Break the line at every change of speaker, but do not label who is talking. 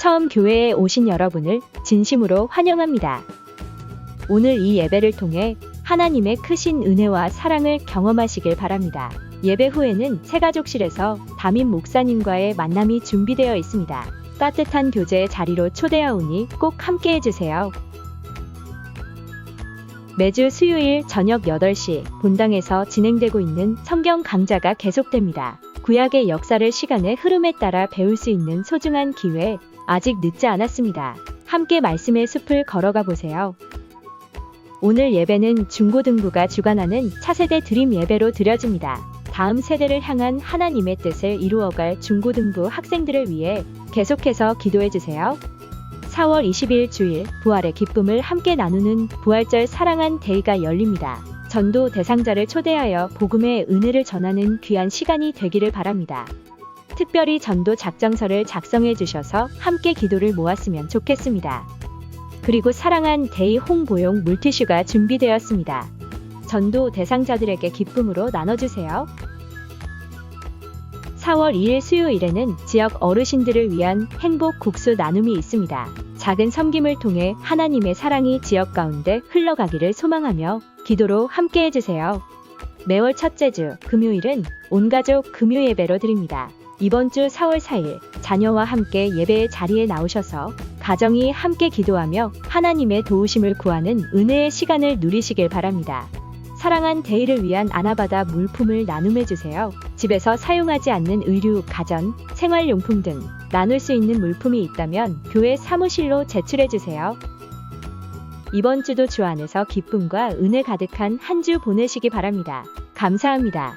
처음 교회에 오신 여러분을 진심으로 환영합니다. 오늘 이 예배를 통해 하나님의 크신 은혜와 사랑을 경험하시길 바랍니다. 예배 후에는 새가족실에서 담임 목사님과의 만남이 준비되어 있습니다. 따뜻한 교제의 자리로 초대하오니 꼭 함께 해주세요. 매주 수요일 저녁 8시 본당에서 진행되고 있는 성경 강좌가 계속됩니다. 구약의 역사를 시간의 흐름에 따라 배울 수 있는 소중한 기회 아직 늦지 않았습니다. 함께 말씀의 숲을 걸어가 보세요. 오늘 예배는 중고등부가 주관하는 차세대 드림 예배로 드려집니다. 다음 세대를 향한 하나님의 뜻을 이루어갈 중고등부 학생들을 위해 계속해서 기도해 주세요. 4월 20일 주일 부활의 기쁨을 함께 나누는 부활절 사랑한 데이가 열립니다. 전도 대상자를 초대하여 복음의 은혜를 전하는 귀한 시간이 되기를 바랍니다. 특별히 전도 작정서를 작성해 주셔서 함께 기도를 모았으면 좋겠습니다. 그리고 사랑한 데이 홍보용 물티슈가 준비되었습니다. 전도 대상자들에게 기쁨으로 나눠주세요. 4월 2일 수요일에는 지역 어르신들을 위한 행복 국수 나눔이 있습니다. 작은 섬김을 통해 하나님의 사랑이 지역 가운데 흘러가기를 소망하며 기도로 함께 해주세요. 매월 첫째 주 금요일은 온가족 금요 예배로 드립니다. 이번 주 4월 4일 자녀와 함께 예배의 자리에 나오셔서 가정이 함께 기도하며 하나님의 도우심을 구하는 은혜의 시간을 누리시길 바랍니다. 사랑한 데이를 위한 아나바다 물품을 나눔해 주세요. 집에서 사용하지 않는 의류, 가전, 생활용품 등 나눌 수 있는 물품이 있다면 교회 사무실로 제출해 주세요. 이번 주도 주 안에서 기쁨과 은혜 가득한 한 주 보내시기 바랍니다. 감사합니다.